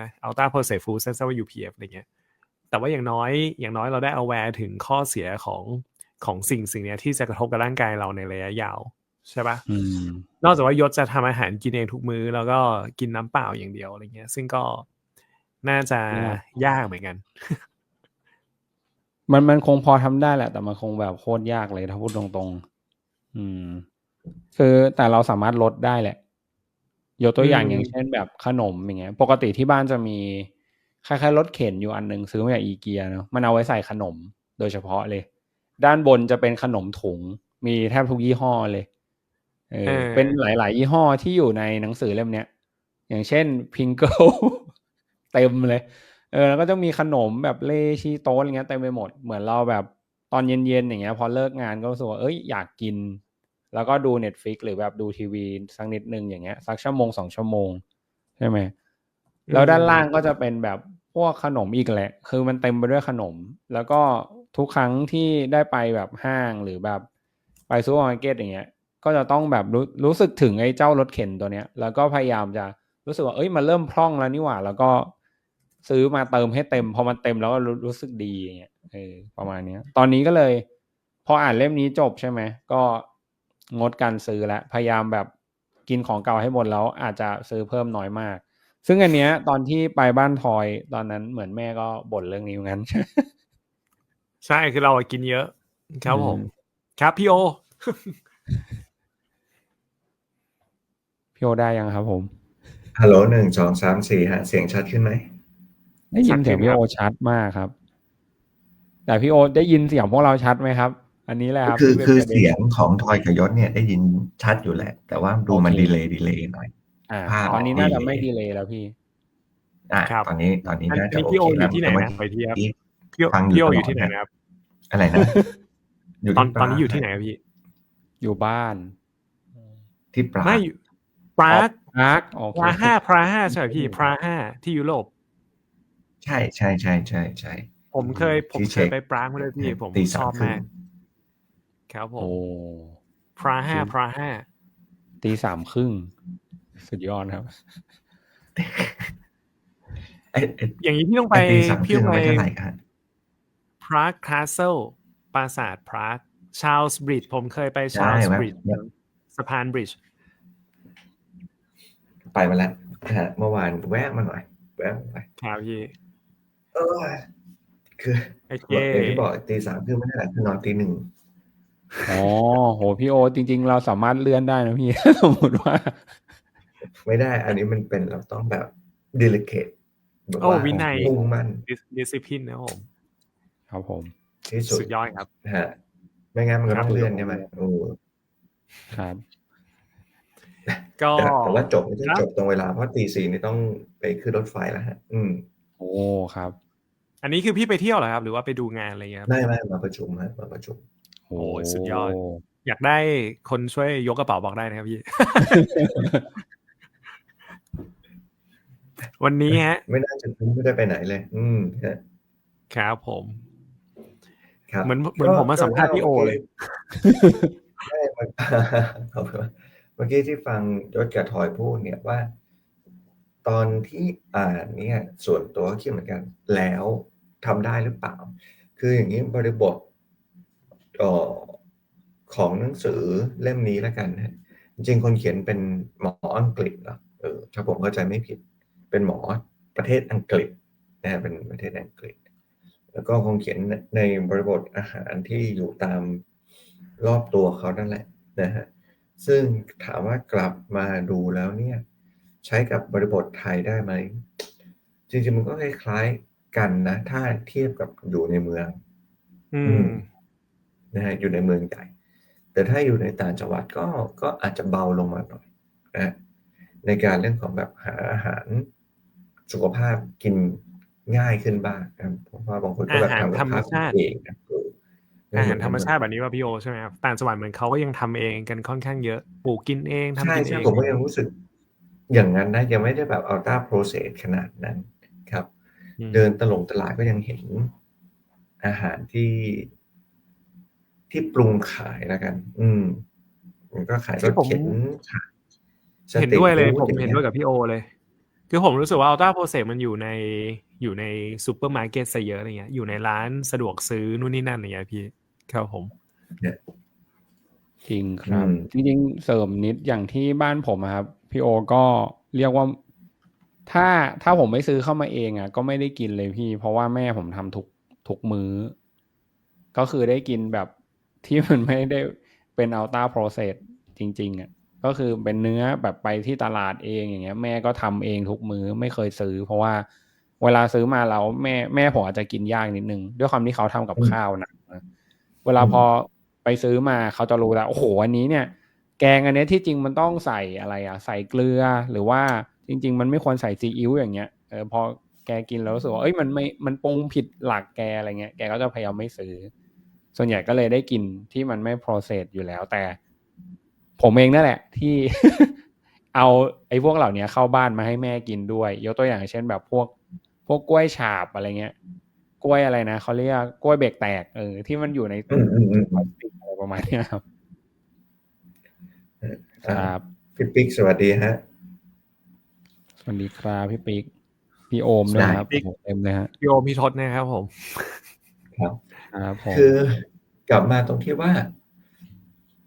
นะ ultra processed food สั้นๆว่า UPF อะไรเงี้ยแต่ว่าอย่างน้อยอย่างน้อยเราได้ aware ถึงข้อเสียของของสิ่งสิ่งเนี้ยที่จะกระทบกับร่างกายเราในระยะยาวใช่ปะอืมนอกจากว่ายศจะทำอาหารกินเองทุกมื้อ แล้วก็กินน้ำเปล่าอย่างเดียวอะไรเงี้ย ซึ่งก็น่าจะยากยากเหมือนกัน มันมันคงพอทำได้แหละ แต่มันคงแบบโคตรยากเลยถ้าพูดตรงๆ อืม คือแต่เราสามารถลดได้แหละ ยกตัวอย่างอืมอย่างเช่นแบบขนมอย่างเงี้ย ปกติที่บ้านจะมีคล้ายๆรถเข็นอยู่อันหนึงซื้อมาจากอีเกียเนาะมันเอาไว้ใส่ขนมโดยเฉพาะเลย ด้านบนจะเป็นขนมถุง มีแทบทุกยี่ห้อเลยเออเออเป็นหลาย ๆ ยี่ห้อที่อยู่ในหนังสือเล่มเนี้ยอย่างเช่นพิงเกิลเต็มเลย เออ แล้วก็จะมีขนมแบบเลชีโต้อะไรเงี้ยเต็มไปหมด เหมือนเราแบบตอนเย็น ๆ อย่างเงี้ย พอเลิกงานก็รู้สึกว่าเอ้ยอยากกิน แล้วก็ดู Netflix หรือแบบดูทีวีสักนิดนึงอย่างเงี้ยสักชั่วโมงสองชั่วโมง ใช่ไหมแล้วด้านล่างก็จะเป็นแบบพวกขนมอีกแหละ คือมันเต็มไปด้วยขนม แล้วก็ทุกครั้งที่ได้ไปแบบห้างหรือแบบไปซูเปอร์มาร์เก็ตอย่างเงี้ย ก็จะต้องแบบรู้รู้สึกถึงไอ้เจ้ารถเข็นตัวเนี้ย แล้วก็พยายามจะรู้สึกว่าเอ้ยมันเริ่มพร่องแล้วนี่หว่า แล้วก็ซื้อมาเติมให้เต็ม พอมันเต็มแล้วก็รู้รู้สึกดีอย่างเงี้ยเออประมาณเนี้ย ตอนนี้ก็เลย พออ่านเล่มนี้จบใช่ไหมก็ งดการซื้อแล้วพยายามแบบกินของเก่าให้หมดแล้วอาจจะซื้อเพิ่มน้อยมาก ซึ่งอันเนี้ย ตอนที่ไปบ้านทอยตอนนั้นเหมือนแม่ก็บ่นเรื่องนี้เหมือนกันใช่คือเราอะกินเยอะ ครับผมอืมครับพี่โอ พี่โอได้ยังครับผมฮัลโหลหนึ่งสองสามสี่ฮะเสียงชัดขึ้นไหมได้ยินเสียงพี่โอชัดมากครับ แต่พี่โอได้ยินเสียงพวกเราชัดไหมครับ อันนี้แหละครับคือที่ป็นคือประด็นเสียงของทอยกับยศเนี่ยได้ยินชัดอยู่แหละ แต่ว่าดูมันโอเคดีเลยดีเลยหน่อยอ่าภาพตอนนี้น่าจะดีเลยไม่ดีเลยแล้วพี่อะครับตอนนี้ตอนนี้อันน่าจะนี้โอพี่โอเคอยู่ที่ไหนแต่นะไปเทียบที่พี่โอฟังอยู่พี่โอตลอดอยู่ที่ไหนนะนะครับอะไรนะอยู่ตอนที่ตอนนี้ปรากอยู่ที่ไหนครับพี่ อยู่บ้าน ที่ปรากไม่อยู่ปรากพรากโอเคปราห้าปราห้าใช่ไหมพี่ปราห้าที่ยุโรปใช่ใช่ใช่ใช่ใช่ผมเคยผมที่เคเช็ยคไปปรากมาเลยพี่ผมตีชสาอมบครึ่มางก ครับผโอ้มปราห้าปราห้าตีสามครึ่ง สุดยอดครับไอ้ไอ้อย่างนี้พี่ต้องไปไอ้ตีสามคพี่รึ่ต้องงไปไม่เท่าไหร่ครับพรากคาสเซิลปราสาทพรากชาลส์บริดจ์ผมเคยไปชาใช่ลส์แวบบริดจ์แวบสะพานบริดจ์ไปมาแล้วนะฮะเมื่อวานแวะมาหน่อยแวะมาไปครับพี่เออ คือโอเคบอกอย่างที่บอกตีสามครึ่งไม่ได้หลับคือนอนตีหนึ่ง อ๋อโหพี่โอจริง ๆ เราสามารถเลื่อนได้นะพี่ สมมติว่า ไม่ได้ อันนี้มันเป็นเราต้องแบบด e ลิเคทแบบโอ้ว่าวินัยมุ่งมั่นดิสซิพินนะครับผมครับผมที่สุดสุดยอดครับนะฮะไม่งั้นมันก็ครับต้องเลื่อนใช่ไหมโอ้ครับ ก็แต่แต่ว่าจบไม่ใช่ครับจบตรงเวลาเพราะตีสี่นี่ต้องไปขึ้นรถไฟแล้วฮะ อืม โอ้ครับ อันนี้คือพี่ไปเที่ยวเหรอครับ หรือว่าไปดูงานอะไรเงี้ยครับไม่ไม่มาประชุมฮะมาประชุม โอ้โอ้ยสุดยอด อยากได้คนช่วยยกกระเป๋าบอกได้นะครับพี่ วันนี้ฮะ ไม่น่าจะไม่ได้ไปไหนเลย อืมฮะครับผมครับเหมือนเหมือนผมมาสัมภาษณ์พี่โอเลยใช่มันเอาเป็นว่าเมื่อกี้ที่ฟังยศกับทอยพูดเนี่ยว่า ตอนที่อ่านเนี่ย ส่วนตัวก็คิดเหมือนกัน แล้วทำได้หรือเปล่า คืออย่างนี้บริบทเอ่อ ของหนังสือเล่มนี้แล้วกันนะจริงๆคนเขียนเป็นหมออังกฤษเนาะเออถ้าผมเข้าใจไม่ผิด เป็นหมอประเทศอังกฤษนะฮะเป็นประเทศอังกฤษ แล้วก็คงเขียนในบริบทอาหารที่อยู่ตามรอบตัวเขานั่นแหละนะฮะซึ่งถามว่ากลับมาดูแล้วเนี่ย ใช้กับบริบทไทยได้ไหม จริงๆมันก็คล้ายๆกันนะ ถ้าเทียบกับอยู่ในเมือง อือืมม นะฮะอยู่ในเมืองใหญ่ แต่ถ้าอยู่ในต่างจังหวัดก็ก็อาจจะเบาลงมาหน่อยนะฮะในการเรื่องของแบบหาอาหารสุขภาพกินง่ายขึ้นบ้างนะครับเพราะว่าบางคนก็แบบอาหารทำกับข้าวธรรมชาติเองนะเอออาหารธรรมชาติแบบนี้ว่าพี่โอใช่ไหมครับต่างจังหวัดเหมือนเขาก็ยังทำเองกันค่อนข้างเยอะปลูกกินเองทำใช่กินเอใช่งผมก็ยังรู้สึกอย่างนั้นนะยังไม่ได้แบบอัลต้าโปรเซสขนาดนั้นครับอืมเดินตลงตลาดก็ยังเห็นอาหารที่ ที่ปรุงขายแล้วกัน อืมมันก็ขายรถเข็นขายสเห็นตรีทด้วยเลยฟู้ผมอางเห็นงี้ด้วยกับพี่โอเลย คือผมรู้สึกว่าอัลต้าโปรเซสมันอยู่ในอยู่ในซูเปอร์มาร์เก็ตซะเยอะอะไรเงี้ย อยู่ในร้านสะดวกซื้อนู่นนี่นั่นอะไรเงี้ยพี่ครับผมจริงครับอืมจริงๆ เสริมนิดอย่างที่บ้านผมอะครับพี่โอก็เรียกว่า ถ้าถ้าผมไม่ซื้อเข้ามาเองอะ ก็ไม่ได้กินเลยพี่ เพราะว่าแม่ผมทำทุกทุกมื้อ ก็คือได้กินแบบ ที่มันไม่ได้เป็นอัลต้าโปรเซสจริง ๆอะก็คือเป็นเนื้อแบบไปที่ตลาดเองอย่างเงี้ย แม่ก็ทำเองทุกมื้อไม่เคยซื้อ เพราะว่าเวลาซื้อมาแล้วแม่แม่ผมอาจจะกินยากนิดนึง ด้วยความที่เขาทำกับข้าวหนะเวลาพอไปซื้อมาเขาจะรู้แล้วโอ้โหอันนี้เนี่ย แกงอันนี้ที่จริงมันต้องใส่อะไรอะ ใส่เกลือหรือว่าจริง ๆ มันไม่ควรใส่ซีอิ๊วอย่างเงี้ยเออพอแกกินแล้วรู้สึกว่าเอ้ยมันไม่มันปรุงผิดหลักแกอะไรเงี้ยแกก็จะพยายามไม่ซื้อ ส่วนใหญ่ก็เลยได้กินที่มันไม่ process อยู่แล้ว แต่ผมเองนั่นแหละ ที่เอาไอ้พวกเหล่านี้เข้าบ้านมาให้แม่กินด้วย ยกตัวอย่างเช่นแบบพวกพวกกล้วยฉาบอะไรเงี้ย กล้วยอะไรนะเขาเรียกกล้วยเบรกแตกเออที่มันอยู่ในอืมอืมอืมพลาสติกอะไรประมาณเนี้ยครับคอ่ารับพี่ปิ๊กสวัสดีฮะสวัสดีครับพี่ปิ๊กพี่โอมด้วยครับใช่โอ้โหเต็มเลยฮะโยมพี่ทศนะครับผมครับ ครับผมคือกลับมาตรงที่ว่า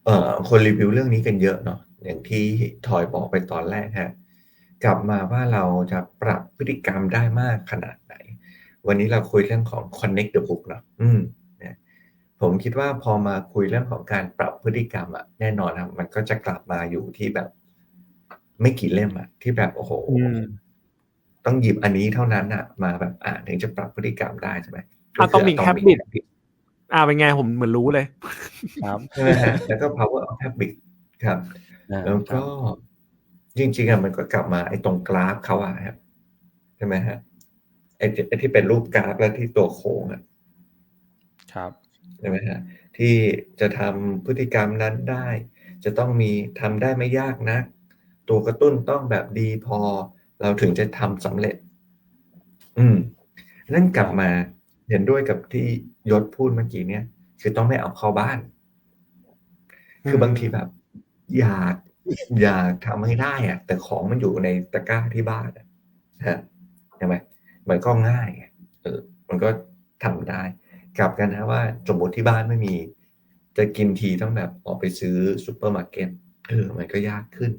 เอ่อคนรีวิวเรื่องนี้กันเยอะเนาะอย่างที่ทอยบอกไปตอนแรกฮะกลับมาว่าเราจะปรับพฤติกรรมได้มากขนาดไหน วันนี้เราคุยเรื่องของ connect the book เนาะอืมเนี่ยผมคิดว่าพอมาคุยเรื่องของการปรับพฤติกรรมอะแน่นอนครับมันก็จะกลับมาอยู่ที่แบบ ไม่กี่เล่มอะที่แบบโอ้โหอืมต้องหยิบอันนี้เท่านั้นอะมาแบบอ่านถึงจะปรับพฤติกรรมได้ใช่ไหม Atomic ก็คือ Habit Habit อ่าเป็นไงผมเหมือนรู้เลยครับใช่ไหมฮะแล้วก็ power of habit ครับอ่าแล้วก็จริงๆอะมันก็กลับมาไอ้ตรงกราฟเขาอะครับใช่ไหมฮะไอ้ที่ไอ้ที่เป็นรูปกราฟแล้วที่ตัวโค้งอะครับใช่ไหมฮะที่จะทำพฤติกรรมนั้นได้ จะต้องมีทำได้ไม่ยากนะ ตัวกระตุ้นต้องแบบดีพอ เราถึงจะทำสำเร็จ อืมนั่นกลับมา เห็นด้วยกับที่ยศพูดเมื่อกี้เนี่ยคือต้องไม่เอาเข้าบ้าน คือบางทีแบบ อยากอยากทำให้ได้อะแต่ของมันอยู่ในตะกร้าที่บ้านอะฮะใช่ไหมมันก็ง่ายไงเออมันก็ทำได้กลับกันนะว่าสมมติที่บ้านไม่มี จะกินทีต้องแบบออกไปซื้อซูเปอร์มาร์เก็ตเออมันก็ยากขึ้น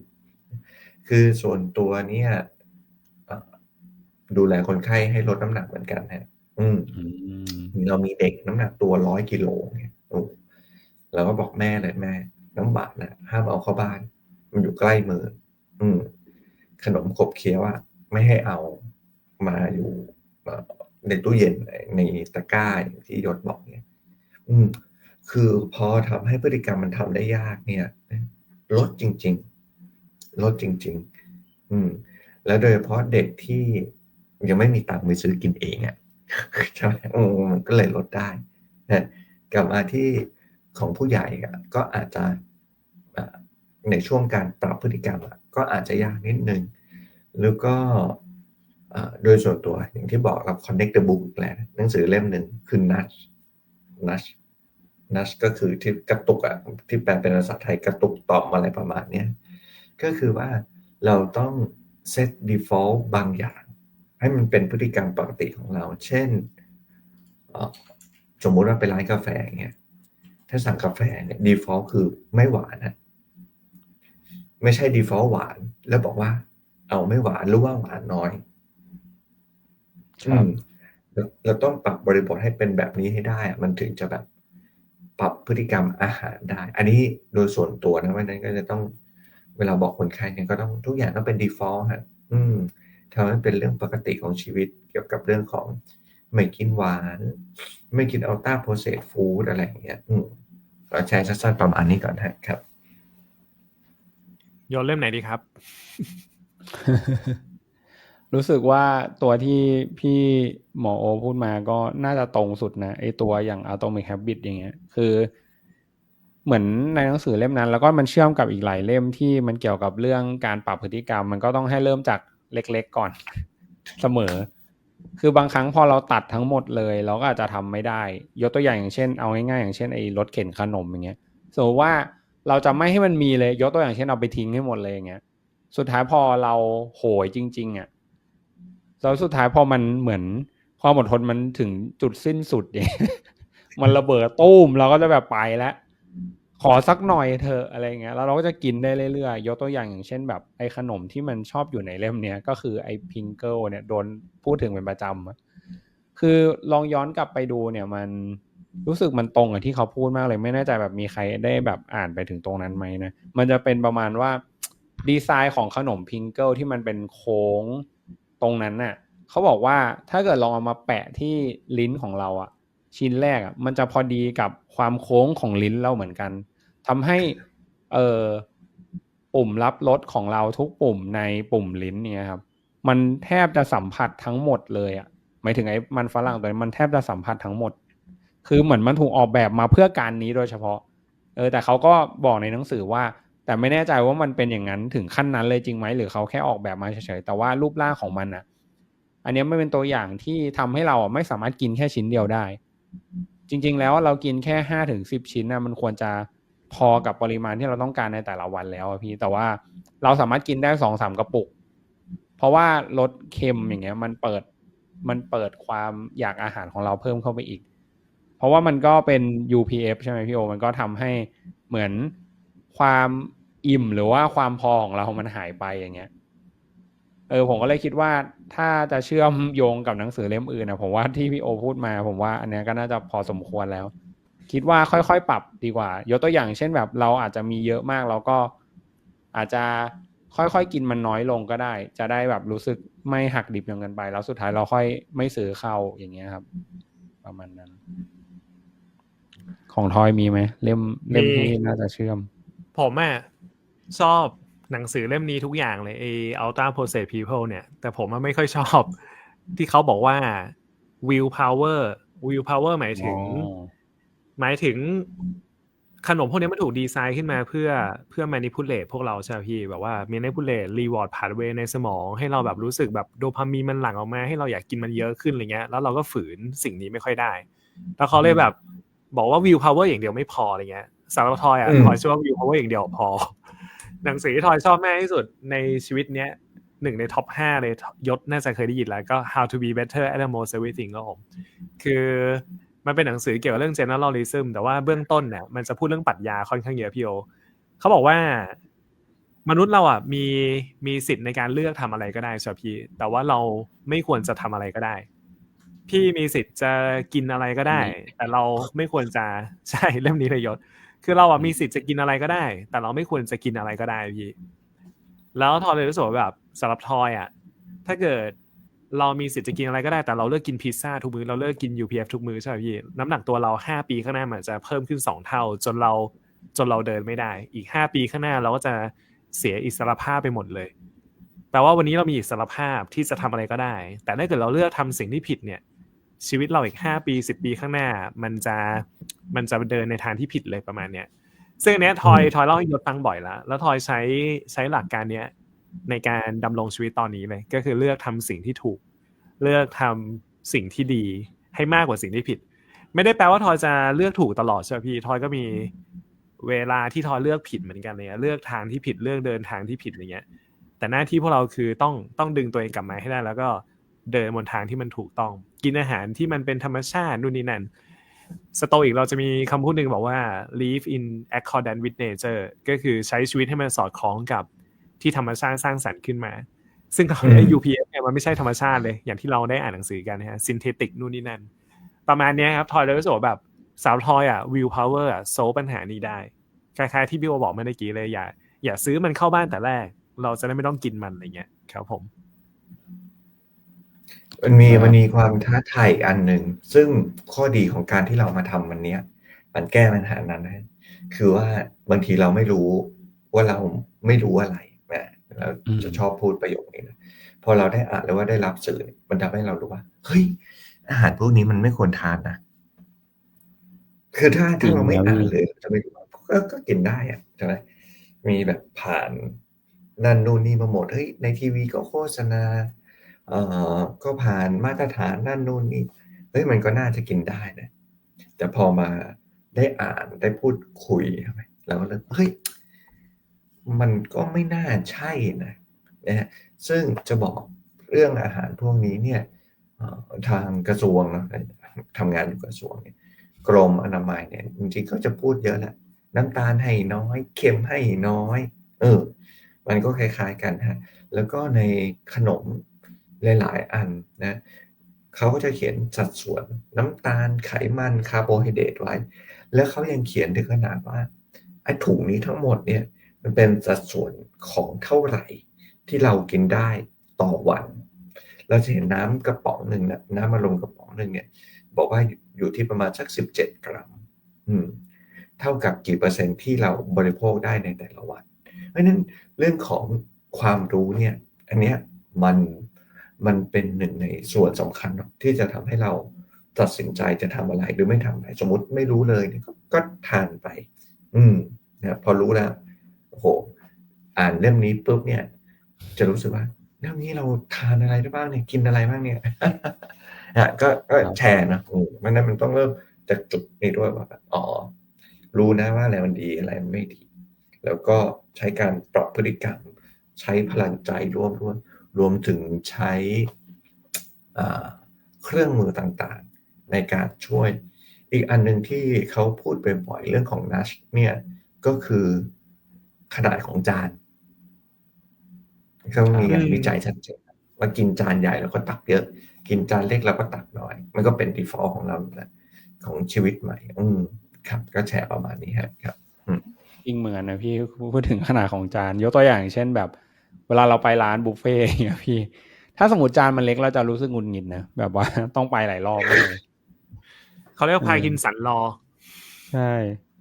คือส่วนตัวเนี่ยเอ่อดูแลคนไข้ให้ลดน้ำหนักเหมือนกันฮะ อืมอืมเรามีเด็กน้ำหนักตัวร้อยกิโลเนี่ยโอ้เราก็บอกแม่เลยแม่ น้ำบาดนะห้ามเอาเข้าบ้าน มันอยู่ใกล้มือ อืม ขนมขบเคี้ยวอะไม่ให้เอามาอยู่เอ่อในตู้เย็นในตะกร้าอย่างที่ยศบอกเนี่ย อืม คือพอทำให้พฤติกรรมมันทำได้ยากเนี่ยลดจริง ๆ ลดจริง ๆ อืม แล้วโดยเฉพาะเด็กที่ยังไม่มีตังค์ไปซื้อกินเองอะ่ะ ใช่ไหมอืมมันก็เลยลดได้นะกลับมาที่ของผู้ใหญ่ก็อาจจะในช่วงการปรับพฤติกรรมก็อาจจะยากนิดนึง แล้วก็โดยส่วนตัวอย่างที่บอกกับ Connect the Book อีกแล้วหนังสือเล่มหนึ่งคือ Nudge Nudge Nudge ก็คือที่กระตุกอะที่แปลเป็นภาษาไทยกระตุกตอบอะไรประมาณนี้ก็คือว่าเราต้องเซต default บางอย่าง ให้มันเป็นพฤติกรรมปกติของเรา เช่นเอ่อสมมุติว่าไปร้านกาแฟเงี้ยถ้าสั่งกาแฟเนี่ย default คือไม่หวานนะไม่ใช่ default หวาน แล้วบอกว่า เอาไม่หวานหรือว่าหวานน้อยครับอืมเราเราต้องปรับบริบทให้เป็นแบบนี้ให้ได้อะมันถึงจะแบบปรับพฤติกรรมอาหารได้ อันนี้โดยส่วนตัวนะเพราะฉะนั้นก็จะต้องเวลาบอกคนไข้เนี่ยก็ต้องทุกอย่างต้องเป็น default ฮะ อืม ทำให้เป็นเรื่องปกติของชีวิตเกี่ยวกับเรื่องของไม่กินหวาน ไม่กินอัลต้าโปรเซสฟู้ดอะไรอย่างเงี้ยอืมเราแชร์สั้นๆประมาณนี้ก่อนฮะครับโยนเล่มไหนดีครับ รู้สึกว่าตัวที่พี่หมอโอพูดมาก็น่าจะตรงสุดนะไอตัวอย่าง Atomic Habit อย่างเงี้ย คือ เหมือนในหนังสือเล่มนั้น แล้วก็มันเชื่อมกับอีกหลายเล่มที่มันเกี่ยวกับเรื่องการปรับพฤติกรรม มันก็ต้องให้เริ่มจาก เล็ก ๆ ก่อน เสมอ คือบางครั้งพอเราตัดทั้งหมดเลย เราก็อาจจะทำไม่ได้ ยกตัวอย่างอย่างเช่นเอาง่ายๆอย่างเช่นไอ้รถเข็นขนมอย่างเงี้ยสมมติว่าเราจะไม่ให้มันมีเลย ยกตัวอย่างเช่นเอาไปทิ้งให้หมดเลยอย่างเงี้ย สุดท้ายพอเราโหยจริง ๆอะแล้วสุดท้ายพอมันเหมือนความอดทนมันถึงจุดสิ้นสุดเนี่ยมันระเบิดตุ้มเราก็จะแบบไปแล้ว ขอสักหน่อยเถอะอะไรเงี้ยแล้วเราก็จะกินได้เรื่อยๆยกตัวอย่างอย่างเช่นแบบไอ้ขนมที่มันชอบอยู่ในเล่มเนี้ยก็คือไอ้พิงเกิลเนี่ยโดนพูดถึงเป็นประจำคือลองย้อนกลับไปดูเนี่ยมันรู้สึกมันตรงกับที่เขาพูดมากเลย ไม่แน่ใจแบบมีใครได้แบบอ่านไปถึงตรงนั้นไหมนะมันจะเป็นประมาณว่าดีไซน์ของขนมพิงเกิลที่มันเป็นโค้งตรงนั้นน่ะเขาบอกว่าถ้าเกิดลองเอามาแปะที่ลิ้นของเราอะชิ้นแรกอะมันจะพอดีกับความโค้งของลิ้นเราเหมือนกัน ทำให้เออปุ่มรับรสของเราทุกปุ่มในปุ่มลิ้นเนี่ยครับ มันแทบจะสัมผัสทั้งหมดเลยอะหมายถึงไอ้มันฝรั่งตัวนี้มันแทบจะสัมผัสทั้งหมด คือเหมือนมันถูกออกแบบมาเพื่อการนี้โดยเฉพาะ เออ แต่เขาก็บอกในหนังสือว่า แต่ไม่แน่ใจว่ามันเป็นอย่างนั้นถึงขั้นนั้นเลยจริงไหมหรือเขาแค่ออกแบบมาเฉยๆแต่ว่ารูปร่างของมันอะ อันนี้ไม่เป็นตัวอย่างที่ทำให้เราไม่สามารถกินแค่ชิ้นเดียวได้ จริง ๆ แล้วเรากินแค่ห้าถึงสิบชิ้นนะมันควรจะ พอกับปริมาณที่เราต้องการในแต่ละวันแล้วพี่แต่ว่าเราสามารถกินได้สองสามกระปุก เพราะว่ารสเค็มอย่างเงี้ย มันเปิดมันเปิดความอยากอาหารของเราเพิ่มเข้าไปอีก เพราะว่ามันก็เป็น UPF ใช่ไหมพี่โอ มันก็ทำให้เหมือนความอิ่มหรือว่าความพอของเรา มันหายไปอย่างเงี้ย เออผมก็เลยคิดว่าถ้าจะเชื่อมโยงกับหนังสือเล่มอื่นนะผมว่าที่พี่โอพูดมา ผมว่าอันเนี้ยก็น่าจะพอสมควรแล้ว คิดว่าค่อยๆ ปรับดีกว่า ยกตัวอย่างเช่นแบบเราอาจจะมีเยอะมากเราก็อาจจะค่อยๆ กินมันน้อยลงก็ได้ จะได้แบบรู้สึกไม่หักดิบจนเกินไป แล้วสุดท้ายเราค่อยไม่ซื้อเข้าอย่างเงี้ยครับ ประมาณนั้น ของทอยมีไหมเล่มเล่มที่น่าจะเชื่อม ผมอะชอบหนังสือเล่มนี้ทุกอย่างเลยไอ้ Ultra Processed People เนี่ย แต่ผมอะไม่ค่อยชอบ ที่เขาบอกว่า will power will power หมายถึง หมายถึงขนมพวกนี้มันถูกดีไซน์ขึ้นมาเพื่อเพื่อ manipulate พวกเราใช่ไหมพี่แบบว่า manipulate reward pathway ในสมอง ให้เราแบบรู้สึกแบบโดพามีนมันหลั่งออกมา ให้เราอยากกินมันเยอะขึ้นอะไรเงี้ยแล้วเราก็ฝืนสิ่งนี้ไม่ค่อยได้ แล้วเขาเลยแบบบอกว่า will power อย่างเดียวไม่พออะไรเงี้ยสำหรับทอยอะอืมทอยเชื่อว่า will power อย่างเดียวพอ หนังสือที่ทอยชอบมากที่สุดในชีวิตเนี้ยหนึ่งในท็อปห้าเลยยศน่าจะเคยได้ยินแล้วก็ how to be better at almost everything ก็ผมคือ มันเป็นหนังสือเกี่ยวกับเรื่อง generalism แต่ว่าเบื้องต้นเนี่ยมันจะพูดเรื่องปรัชญาค่อนข้างเยอะพี่โอเขาบอกว่ามนุษย์เราอะมีมีสิทธิ์ในการเลือกทำอะไรก็ได้ใช่พี่ แต่ว่าเราไม่ควรจะทำอะไรก็ได้ พี่มีสิทธิ์จะกินอะไรก็ได้ แต่เราไม่ควรจะใช่เล่มนี้เลยยศ คือเราอะมีสิทธิ์จะกินอะไรก็ได้ แต่เราไม่ควรจะกินอะไรก็ได้พี่ แล้วทอยเลยรู้สึกแบบสำหรับทอยอะ ถ้าเกิด เรามีสิทธิ์จะกินอะไรก็ได้แต่เราเลิกกินพิซซ่าทุกมื้อเราเลิกกิน UPF ทุกมื้อใช่ไหมพี่น้ำหนักตัวเราห้าปีข้างหน้ามันจะเพิ่มขึ้นสองเท่า จนเราจนเราเดินไม่ได้ อีกห้าปีข้างหน้าเราก็จะเสียอิสรภาพไปหมดเลยแปลว่าวันนี้เรามีอิสรภาพที่จะทำอะไรก็ได้ แต่ถ้าเกิดเราเลือกทำสิ่งที่ผิดเนี่ย ชีวิตเราอีกห้าปีสิบปีข้างหน้า มันจะมันจะเดินในทางที่ผิดเลยประมาณเนี้ยซึ่งเนี้ยทอยทอยเล่าให้ยศฟังบ่อยแล้วแล้วทอยใช้ใช้หลักการเนี้ย ในการดำรงชีวิตตอนนี้เลย ก็คือเลือกทำสิ่งที่ถูก เลือกทำสิ่งที่ดีให้มากกว่าสิ่งที่ผิด ไม่ได้แปลว่าทอยจะเลือกถูกตลอดใช่ไหมพี่ทอยก็มีเวลาที่ทอยเลือกผิดเหมือนกันเลยเลือกทางที่ผิดเลือกเดินทางที่ผิดอะไรเงี้ย แต่หน้าที่พวกเราคือต้องต้องดึงตัวเองกลับมาให้ได้ แล้วก็เดินบนทางที่มันถูกต้อง กินอาหารที่มันเป็นธรรมชาตินู่นนี่นั่นสโตอีกเราจะมีคำพูดหนึ่งบอกว่า live in accordance with nature ก็คือใช้ชีวิตให้มันสอดคล้องกับ ที่ธรรมชาติสร้างสรรค์ขึ้นมา ซึ่งตอนนี้อืม UPF เนี่ยมันไม่ใช่ธรรมชาติเลย อย่างที่เราได้อ่านหนังสือกันนะฮะ synthetic นู่นนี่นั่น ประมาณเนี้ยครับทอยเลยรู้สึกว่าแบบสาวทอยอะ will power อะโซปัญหานี้ได้คล้ายๆที่พี่โอบอกเมื่อกี้เลยอย่า อย่าซื้อมันเข้าบ้านแต่แรก เราจะได้ไม่ต้องกินมันอะไรเงี้ยครับผม มันมีครับมันมีความท้าทายอีกอันหนึ่ง ซึ่งข้อดีของการที่เรามาทำวันเนี้ยมันแก้ปัญหานั้นนะคือว่าบางทีเราไม่รู้ว่าเราไม่รู้อะไร นะเราอืมจะชอบพูดประโยคนี้นะพอเราได้อ่านหรือว่าได้รับสื่อเนี่ยมันทำให้เรารู้ว่า เฮ้ย อาหารพวกนี้มันไม่ควรทานนะคือถ้าถ้าเราไม่อ่านเลยเราจะไม่รู้ว่าก็ก็กินได้อะใช่ไหมมีแบบผ่านนั่นนู่นนี่มาหมดเฮ้ยในทีวีก็โฆษณา เอ่อก็ผ่านมาตรฐานนั่นนู่นนี่เฮ้ยมันก็น่าจะกินได้นะแต่พอมาได้อ่านได้พูดคุยใช่ไหมเราก็เลยเฮ้ย มันก็ไม่น่าใช่นะนะฮะซึ่งจะบอกเรื่องอาหารพวกนี้เนี่ยทางกระทรวงนะทำงานอยู่กระทรวงเนี่ยกรมอนามัยเนี่ยจริงๆก็จะพูดเยอะแหละน้ำตาลให้น้อยเค็มให้น้อย เออ มันก็คล้ายๆกันฮะแล้วก็ในขนมหลายๆอันนะเขาก็จะเขียนสัดส่วนน้ำตาลไขมันคาร์โบไฮเดรตไว้ แล้วเขายังเขียนถึงขนาดว่าไอ้ถุงนี้ทั้งหมดเนี่ย มันเป็นสัดส่วนของเท่าไหร่ที่เรากินได้ต่อวัน เราจะเห็นน้ำกระป๋องหนึ่งนะน้ำมาลมกระป๋องหนึ่งเนี่ย บอกว่าอยู่ที่ประมาณสัก 17 กรัม อืม เท่ากับกี่เปอร์เซ็นต์ที่เราบริโภคได้ในแต่ละวัน เพราะฉะนั้นเรื่องของความรู้เนี่ย อันเนี้ยมันมันเป็นหนึ่งในส่วนสำคัญที่จะทำให้เราตัดสินใจจะทำอะไรหรือไม่ทำอะไร สมมติไม่รู้เลยเนี่ยก็ก็ทานไป อืมนะพอรู้แล้ว โอ้โหอ่านเล่มนี้ปุ๊บเนี่ย จะรู้สึกว่าเล่มนี้เราทานอะไรได้บ้างเนี่ยกินอะไรบ้างเนี่ยอะก็ก็แชร์นะอืมมันนั้นมันต้องเริ่มจากจุดนี้ด้วยว่าแบบอ๋อรู้นะว่าอะไรมันดีอะไรมันไม่ดี แล้วก็ใช้การปรับพฤติกรรม ใช้พลังใจร่วมด้วยรวมถึงใช้อ่าเครื่องมือต่างๆ ในการช่วย อีกอันหนึ่งที่เขาพูดบ่อยๆเรื่องของนัชเนี่ยก็คือ ขนาดของจานเขามีงานวิจัยชัดเจนว่ากินจานใหญ่แล้วก็ตักเยอะ กินจานเล็กแล้วก็ตักน้อย มันก็เป็น default ของเราอยู่แล้วของชีวิตใหม่ อืมครับ ก็แชร์ประมาณนี้ฮะครับจริงเหมือนนะพี่พูดถึงขนาดของจาน ยกตัวอย่างเช่นแบบ เวลาเราไปร้านบุฟเฟ่ต์อย่างเงี้ยพี่ ถ้าสมมติจานมันเล็กเราจะรู้สึกหงุดหงิดนะแบบว่าต้องไปหลายรอบเลยเขาเรียกว่าพากินสันรอ ใช่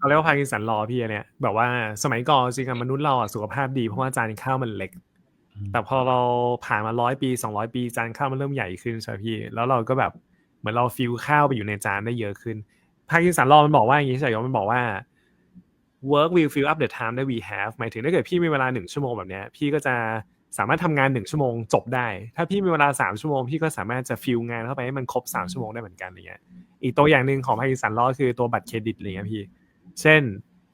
เขาเรียกว่าพากินสันรอพี่อันเนี่ยแบบว่าสมัยก่อนจริงๆมนุษย์เราอะสุขภาพดีเพราะว่าจานข้าวมันเล็ก แต่พอเราผ่านมาร้อยปีสองร้อยปีจานข้าวมันเริ่มใหญ่ขึ้นใช่ไหมพี่ แล้วเราก็แบบเหมือนเราฟิลข้าวไปอยู่ในจานได้เยอะขึ้นพากินสันรอมันบอกว่าอย่างนี้ใช่ไหมมันบอกว่า work will fill up the time that we have หมายถึงถ้าเกิดพี่มีเวลาหนึ่งชั่วโมงแบบเนี้ยพี่ก็จะสามารถทำงานหนึ่งชั่วโมงจบได้ ถ้าพี่มีเวลาสามชั่วโมงพี่ก็สามารถจะฟิลงานเข้าไปให้มันครบสามชั่วโมงได้เหมือนกันอะไรเงี้ย อีกตัวอย่างหนึ่งของพากินสันรอคือตัวบัตรเครดิตอะไรเงี้ยพี่ เช่น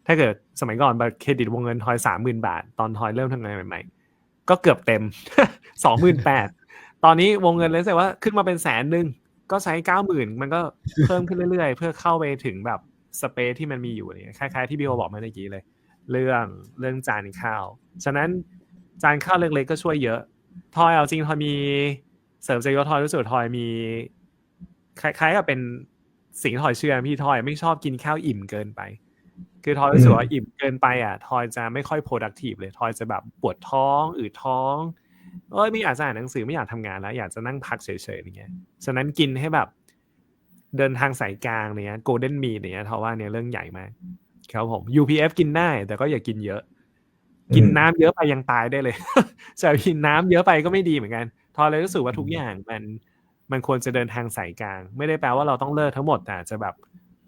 ถ้าเกิดสมัยก่อนบัตรเครดิตวงเงินทอยสามหมื่นบาท ตอนทอยเริ่มทำงานใหม่ๆ ก็เกือบเต็มสองหมื่นแปดตอนนี้วงเงินเลยแสดงว่าขึ้นมาเป็นแสนหนึ่งก็ใช้เก้าหมื่นมันก็เพิ่มขึ้นเรื่อยๆ เพื่อเข้าไปถึงแบบสเปซที่มันมีอยู่อะไรเนี่ยคล้ายๆที่พี่โอบอกเมื่อกี้เลย เรื่องเรื่องจานข้าว ฉะนั้นจานข้าวเล็กๆก็ช่วยเยอะ ทอยเอาจริงทอยมีเสริมใจยศทอยรู้สึกทอยมี คล้ายๆกับเป็นสิ่งที่ทอยเชื่อพี่ทอยไม่ชอบกินข้าวอิ่มเกินไป คือทอยรู้สึกว่าอิ่มเกินไปอะทอยจะไม่ค่อย productive เลยทอยจะแบบปวดท้องอืดท้องเอ้ยไม่อยากจะอ่านหนังสือไม่อยากทำงานแล้ว อยากจะนั่งพักเฉยๆอย่างเงี้ยฉะนั้นกินให้แบบ เดินทางสายกลางเนี่ย golden mean เนี่ยทอยว่าเนี่ยเรื่องใหญ่มากครับผม UPF กินได้ แต่ก็อย่ากินเยอะ กินน้ำเยอะไปยังตายได้เลยจะกินน้ำเยอะไปก็ไม่ดีเหมือนกัน ทอยเลยรู้สึกว่าทุกอย่างมันมันควรจะเดินทางสายกลาง ไม่ได้แปลว่าเราต้องเลิกทั้งหมดแต่อาจจะแบบ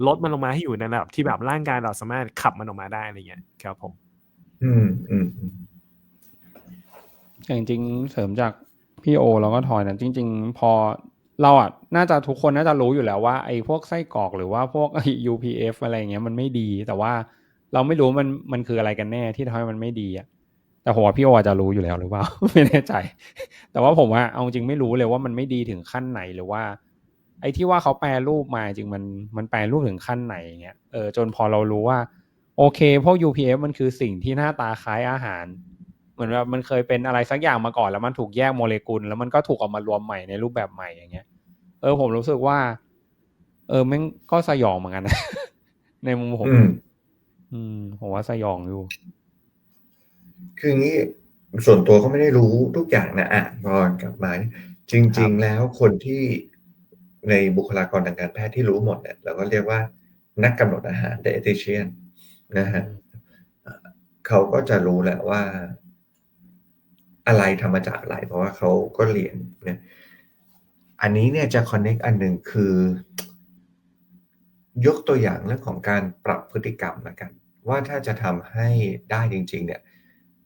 ลดมันลงมาให้อยู่ในระดับที่แบบร่างกายเราสามารถขับมันออกมาได้อะไรเงี้ยครับผมอืมอืมอืมแต่จริงๆเสริมจากพี่โอแล้วก็ทอยนะจริง ๆ พอเราอะน่าจะทุกคนน่าจะรู้อยู่แล้วว่าไอ้พวกไส้กรอกหรือว่าพวกไอ้ UPF อะไรเงี้ยมันไม่ดี แต่ว่าเราไม่รู้มันมันคืออะไรกันแน่ที่ทำให้มันไม่ดีอะแต่ผมว่าพี่โออาจจะรู้อยู่แล้วหรือเปล่า ไม่แน่ใจ แต่ว่าผมว่าเอาจริงไม่รู้เลยว่ามันไม่ดีถึงขั้นไหนหรือว่า ไอ้ที่ว่าเขาแปลรูปมาจริงมันมันแปลรูปถึงขั้นไหนอย่างเงี้ยเออจนพอเรารู้ว่า โอเค พวก UPF มันคือสิ่งที่หน้าตาคล้ายอาหาร เหมือนแบบมันเคยเป็นอะไรสักอย่างมาก่อนแล้วมันถูกแยกโมเลกุล แล้วมันก็ถูกเอามารวมใหม่ในรูปแบบใหม่อย่างเงี้ย เออผมรู้สึกว่า เออแม่งก็สยองเหมือนกันนะในมุมผมอืมอืมผมว่าสยองอยู่ คืออย่างนี้ส่วนตัวเขาไม่ได้รู้ทุกอย่างนะอะพอกลับมาเนี่ยจริง ๆ แล้วคนที่ ในบุคลากรทางการแพทย์ที่รู้หมดเนี่ยเราก็เรียกว่านักกำหนดอาหาร dietitian นะฮะเขาก็จะรู้แหละว่า อะไรทำมาจากอะไร เพราะว่าเขาก็เรียนเนี่ยอันนี้เนี่ยจะ connect อันหนึ่งคือ ยกตัวอย่างเรื่องของการปรับพฤติกรรมละกัน ว่าถ้าจะทำให้ได้จริง ๆ เนี่ย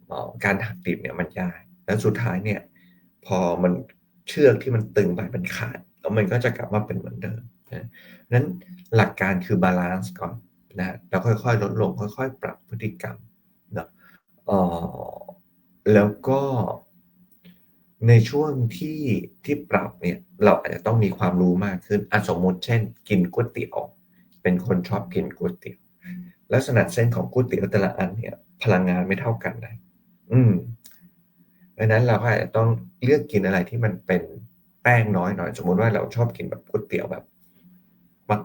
เอ่อการหักดิบเนี่ยมันยาก แล้วสุดท้ายเนี่ย พอมันเชือกที่มันตึงไปมันขาด แล้วมันก็จะกลับมาเป็นเหมือนเดิมนะนั้นหลักการคือบาลานซ์ก่อนนะแล้วค่อยๆ ลดลงค่อย ๆ ปรับพฤติกรรมเนาะออแล้วก็ในช่วงที่ที่ปรับเนี่ยเราอาจจะต้องมีความรู้มากขึ้นอสมมติเช่น กินก๋วยเตี๋ยวเป็นคนชอบกินก๋วยเตี๋ยวลักษณะเส้นของก๋วยเตี๋ยวแต่ละอันเนี่ย พลังงานไม่เท่ากันนะอืมดังนั้นเราก็อาจจะต้องเลือกกินอะไรที่มันเป็น แป้งน้อยหน่อย สมมติว่าเราชอบกินแบบก๋วยเตี๋ยวแบบ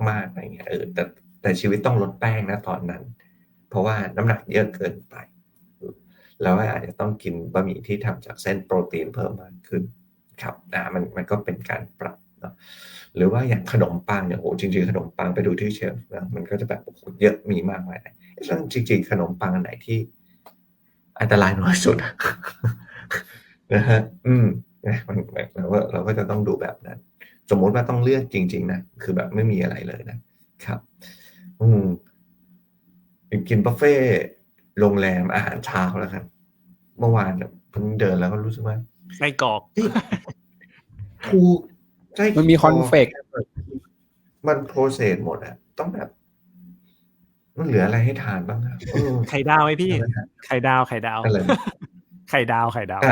มากๆอะไรเงี้ยเออแต่แต่ชีวิตต้องลดแป้งนะตอนนั้น เพราะว่าน้ำหนักเยอะเกินไปเราอาจจะต้องกินบะหมี่ที่ทำจากเส้นโปรตีนเพิ่มมากขึ้น ครับนะมันมันก็เป็นการปรับเนาะหรือว่าอย่างขนมปังเนี่ยโอ้จริงๆขนมปังไปดูที่เชฟนะมันก็จะแบบโอ้โหเยอะมีมากมายซึ่งจริง ๆ ขนมปังอันไหนที่อันตรายน้อยสุดนะฮะ อืม นะมันเราก็เราก็จะต้องดูแบบนั้น สมมุติว่าต้องเลือกจริง ๆ นะ คือแบบไม่มีอะไรเลยนะครับ อืมกินบุฟเฟ่โรงแรมอาหารเช้าแล้วครับ เมื่อวานเนี่ยเพิ่งเดินแล้วก็รู้สึกว่าไส้กรอกถูกใช่มันมีคอนเฟกต์มันโปรเซสหมดอะต้องแบบ มันเหลืออะไรให้ทานบ้างครับเออไข่ดาวไหมพี่อะไรนะไข่ดาวไข่ดาวอะไรไข่ดาวไข่ดาว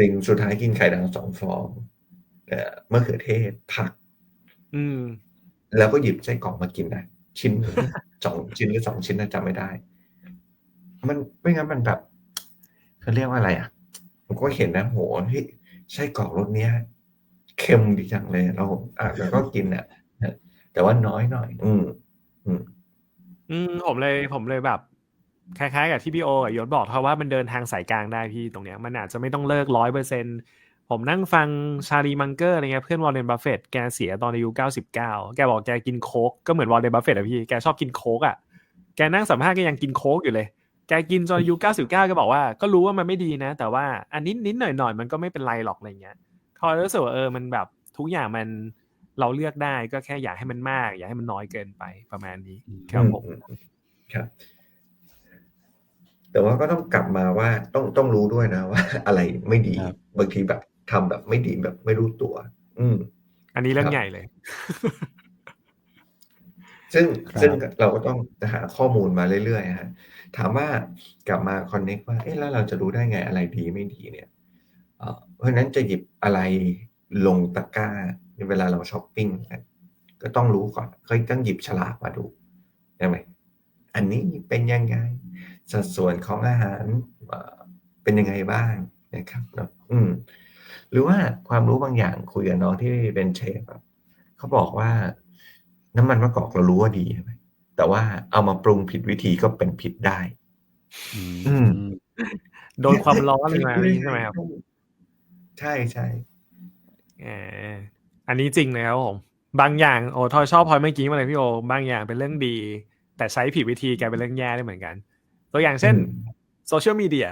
อะจริงสุดท้ายกินไข่ดาวสองฟองเอ่อมะเขือเทศผัก อืม แล้วก็หยิบไส้กรอกมากินนะชิ้นหนึ่งสองชิ้นหรือสองชิ้นนะจำไม่ได้ มันไม่งั้นมันแบบเขาเรียกว่าอะไรอะผมก็เห็นนะโหเฮ้ยไส้กรอกรสเนี้ยเค็มดีจังเลยเราอะแล้วก็กินอะแต่ว่าน้อยหน่อย อืม อืม อืมผมเลยผมเลยแบบ คล้ายๆกับที่พี่โอกับยศบอกเพราะว่ามันเดินทางสายกลางได้พี่ตรงเนี้ยมันอาจจะไม่ต้องเลิกร้อยเปอร์เซ็นผมนั่งฟังชาลีมังเกอร์อะไรเงี้ยเพื่อนวอร์เรนบัฟเฟตแกเสียตอนอายุเก้าสิบเก้าแกบอกแกกินโค้กก็เหมือนวอร์เรนบัฟเฟตอะพี่แกชอบกินโค้กอะแกนั่งสัมภาษณ์ก็ยังกินโค้กอยู่เลย แกกินจนอายุเก้าสิบเก้าก็บอกว่าก็รู้ว่ามันไม่ดีนะ แต่ว่าอันนิดนิดหน่อยหน่อยๆมันก็ไม่เป็นไรหรอกอะไรเงี้ยพอรู้สึกว่าเออมันแบบทุกอย่างมันเราเลือกได้ก็แค่อยากให้มันมาก อยากให้มันน้อยเกินไปประมาณนี้ครับผมครับ แต่ว่าก็ต้องกลับมาว่าต้องต้องรู้ด้วยนะว่า อะไรไม่ดีครับบางทีแบบทำแบบไม่ดีแบบไม่รู้ตัว อืม อันนี้เรื่อคงรับใหญ่เลย ซึ่งครับซึ่งเราก็ต้องหาข้อมูลมาเรื่อยๆฮะถามว่ากลับมาคอนเน็กว่าเอ๊ะแล้วเราจะรู้ได้ไงอะไรดีไม่ดีเนี่ยเอ่อเพราะฉะนั้นจะหยิบอะไรลงตะกร้าในเวลาเราช้อปปิ้งกันก็ต้องรู้ก่อนก็ต้องหยิบฉลากมาดูได้ไหมอันนี้เป็นยังไง สัดส่วนของอาหารเอ่อเป็นยังไงบ้างนะครับเนอะอืมหรือว่าความรู้บางอย่างคุยกับน้องที่เป็นเชฟอะเขาบอกว่าน้ำมันมะกอกเรารู้ว่าดีใช่ไหมแต่ว่าเอามาปรุงผิดวิธีก็เป็นผิดได้ อืมโดนความร้อนอะไรมานี่ใช่ไหมครับ ใช่ใช่เอออันนี้จริงเลยครับผม บางอย่างโอ้ทอยชอบพอยเมื่อกี้มาเลยพี่โอบางอย่างเป็นเรื่องดี แต่ใช้ผิดวิธีกลายเป็นเรื่องแย่ได้เหมือนกัน ตัวอย่างเช่นโซเชียลมีเดีย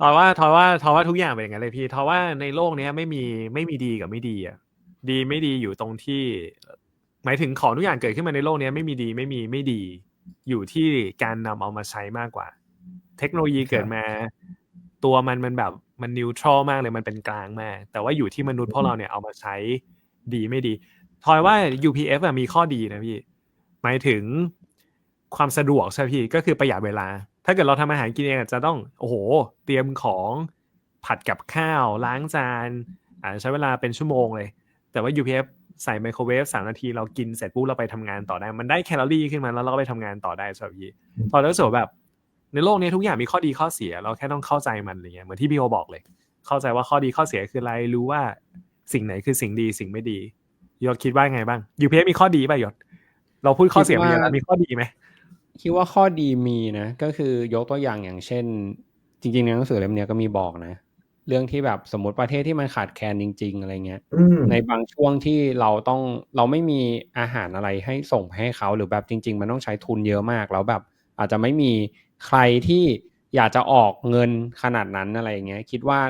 ทอยว่าทอยว่าทอยว่าทุกอย่างเป็นอย่างนั้นเลยพี่ทอยว่าในโลกเนี้ยไม่มีไม่มีดีกับไม่ดีอะดีไม่ดีอยู่ตรงที่ หมายถึงของทุกอย่างเกิดขึ้นมาในโลกเนี้ยไม่มีดีไม่มีไม่ดี อยู่ที่การนำเอามาใช้มากกว่า เทคโนโลยีเกิดมา ตัวมันมันแบบมันนิวทรัลมากเลยมันเป็นกลางมากแต่ว่าอยู่ที่มนุษย์พวกเราเนี่ยเอามาใช้ดีไม่ดี ทอยว่า UPF อะมีข้อดีนะพี่ หมายถึง ความสะดวกใช่ไหมพี่ก็คือประหยัดเวลา ถ้าเกิดเราทำอาหารกินเองอาจจะต้องโอ้โห เตรียมของผัดกับข้าวล้างจานอาจจะใช้เวลาเป็นชั่วโมงเลย แต่ว่า UPF ใส่ไมโครเวฟสามนาทีเรากินเสร็จปุ๊บเราไปทำงานต่อได้ มันได้แคลอรี่ขึ้นมาแล้วเราก็ไปทำงานต่อได้สำหรับพี่พอรู้สึกว่าแบบ ในโลกนี้ทุกอย่างมีข้อดีข้อเสีย เราแค่ต้องเข้าใจมันอะไรเงี้ยเหมือนที่พี่โอบอกเลย เข้าใจว่าข้อดีข้อเสียคืออะไรรู้ว่าสิ่งไหนคือสิ่งดีสิ่งไม่ดียศคิดว่าไงบ้าง UPF มีข้อดีป่ะยศเราพูดข้อเสียไปเยอะแล้วมีข้อดีไหม คิดว่าข้อดีมีนะ ก็คือยกตัวอย่างอย่างเช่น จริงๆในหนังสือเล่มเนี้ยก็มีบอกนะ เรื่องที่แบบสมมติประเทศที่มันขาดแคลนจริง ๆ อะไรเงี้ยอืมในบางช่วงที่เราต้องเราไม่มีอาหารอะไรให้ส่งไปให้เขาหรือแบบจริง ๆ มันต้องใช้ทุนเยอะมากแล้วแบบอาจจะไม่มีใครที่อยากจะออกเงินขนาดนั้นอะไรอย่างเงี้ยคิดว่า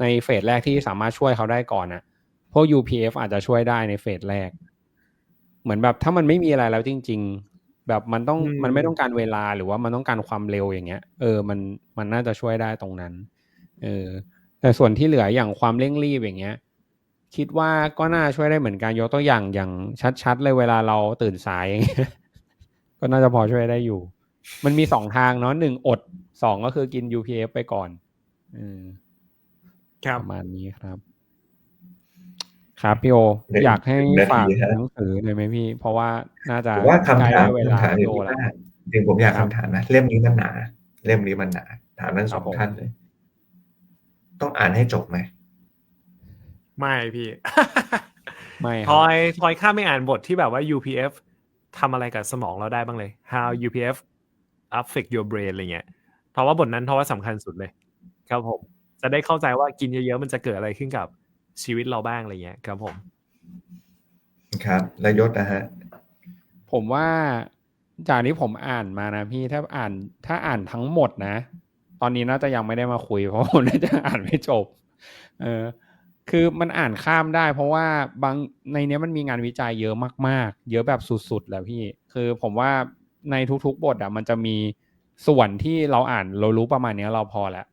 ในเฟสแรกที่สามารถช่วยเขาได้ก่อนอะพวก UPF อาจจะช่วยได้ในเฟสแรก เหมือนแบบถ้ามันไม่มีอะไรแล้วจริง ๆ แบบมันต้องอืมมันไม่ต้องการเวลาหรือว่ามันต้องการความเร็วอย่างเงี้ย เออมันมันน่าจะช่วยได้ตรงนั้น เออ แต่ส่วนที่เหลืออย่างความเร่งรีบอย่างเงี้ย คิดว่าก็น่าช่วยได้เหมือนกันยกตัวอย่างอย่างชัด ๆ เลยเวลาเราตื่นสายอย่างเงี้ยก็น่าจะพอช่วยได้อยู่ มันมีสองทางเนาะหนึ่งอดสองก็คือกิน UPF ไปก่อนเออครับประมาณนี้ครับ ครับพี่โอหนึ่งอยากให้หนึ่งนาทีฝากฮะหนังสือเลยไหมพี่ เพราะว่าน่าจะผมว่าคำใกล้ถามได้เวลาคำถามอพี่ยู่โอที่แล้วว่าจริงผมอยากครับคำถามนะเล่มนี้มันหนา เล่มนี้มันหนา ถามทั้งสองครับผมท่านเลย ต้องอ่านให้จบไหมไม่พี่ไม่คทรับอยทอยข้ามไม่อ่านบทที่แบบว่า UPF ทำอะไรกับสมองเราได้บ้างเลย how UPF affect your brain อะไรเงี้ยเพราะว่าบทนั้นเพราะว่าสำคัญสุดเลย ครับผม จะได้เข้าใจว่ากินเยอะๆมันจะเกิดอะไรขึ้นกับ ชีวิตเราบ้างอะไรเงี้ยครับผม ครับและยศนะฮะ ผมว่าจากที่ผมอ่านมานะพี่ถ้าอ่านถ้าอ่านทั้งหมดนะ ตอนนี้น่าจะยังไม่ได้มาคุยเพราะผมน่าจะอ่านไม่จบ เออ คือมันอ่านข้ามได้ เพราะว่าบางในเนี้ยมันมีงานวิจัยเยอะมาก ๆ เยอะแบบสุดๆแหล้วพี่ คือผมว่าในทุกๆบทอะ มันจะมีส่วนที่เราอ่านเรารู้ประมาณเนี้ยเราพอแล้ว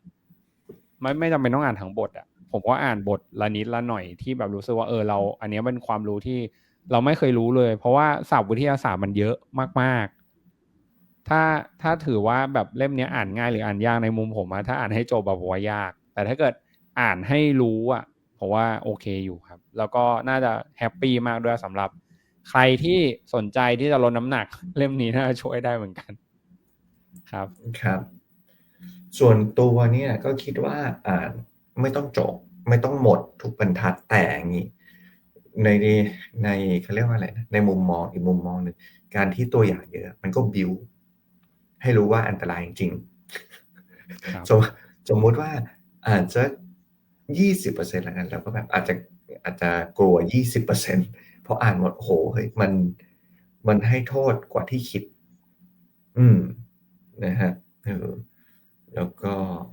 ไม่ไม่จำเป็นต้องอ่านทั้งบทอะ ผมก็อ่านบทละนิดละหน่อยที่แบบรู้สึกว่าเออเรา อันนี้เป็นความรู้ที่เราไม่เคยรู้เลย เพราะว่าศัพท์วิทยาศาสตร์มันเยอะมาก ๆ ถ้าถ้าถือว่าแบบเล่มนี้อ่านง่ายหรืออ่านยากในมุมผมอะถ้าอ่านให้จบแบบว่ายาก แต่ถ้าเกิดอ่านให้รู้อะผมว่าโอเคอยู่ครับ แล้วก็น่าจะแฮปปี้มากด้วยสำหรับ ใครที่สนใจที่จะลดน้ำหนัก เล่มนี้น่าจะช่วยได้เหมือนกัน ครับครับ ส่วนตัวเนี่ยก็คิดว่าอ่าน ไม่ต้องจบ ไม่ต้องหมดทุกบรรทัดแต่อย่างนี้ในในเขาเรียกว่าอะไรนะในมุมมองอีกมุมมองหนึ่งการที่ตัวอย่างเยอะ มันก็บิวให้รู้ว่าอันตรายจริงครับสมสมมุติว่าอาจจะยี่สิบเปอร์เซ็นต์แล้วกันเราก็แบบอาจจะอาจจะกลัวยี่สิบเปอร์เซ็นเพราะอ่านหมดโอ้โหเฮ้ยมันมันให้โทษกว่าที่คิด อืมนะฮะเออแล้วก็เพ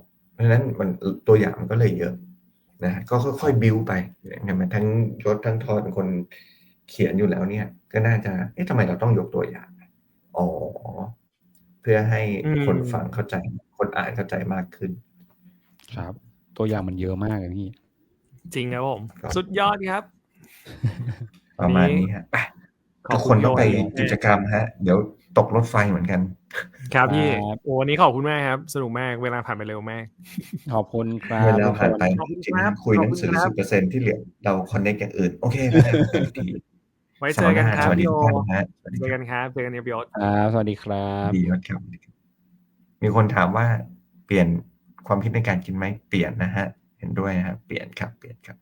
ราะฉะ นั้นมันตัวอย่างมันก็เลยเยอะนะฮะก็ค่อยๆบิวไปเนี่ยมันทั้งยศทั้งทอยเป็นคนเขียนอยู่แล้วเนี่ย ก็น่าจะเอ๊ะทำไมเราต้องยกตัวอย่างอ๋อเพื่อให้อืมคนฟังเข้าใจ คนอ่านเข้าใจมากขึ้น ครับ ตัวอย่างมันเยอะมากเลยพี่จริงครับผมครับสุดยอดครับ ประมาณนี้ฮะไปขอบทุกคุคนณต้องไปโยนกิจกรรมฮะ เดี๋ยวตกรถไฟเหมือนกัน ครับพี่ครับโอ้วันนี้ขอบคุณมากครับ สนุกมากเวลาผ่านไปเร็วมาก ขอบคุณครับเวลาผ่านไปขอบคุณจริงครับๆคุยหนังสือขอบคุณครัสิบบเปอร์เซ็นที่เหลือเราคอนเนคอย่างอื่น โอเคไม่ได้กันอีกทีไว้เจอกันครับสวัสดีพี่โอทุกท่านนะฮะสวัสดีเจอคกัรับนครับเจอกันครับพี่โอครับสวัสดีครับดีครับ มีคนถามว่าเปลี่ยนความคิดในการกินไหมเปลี่ยนนะฮะ เห็นด้วยนะฮะเปลี่ยนครับเปลี่ยนครับ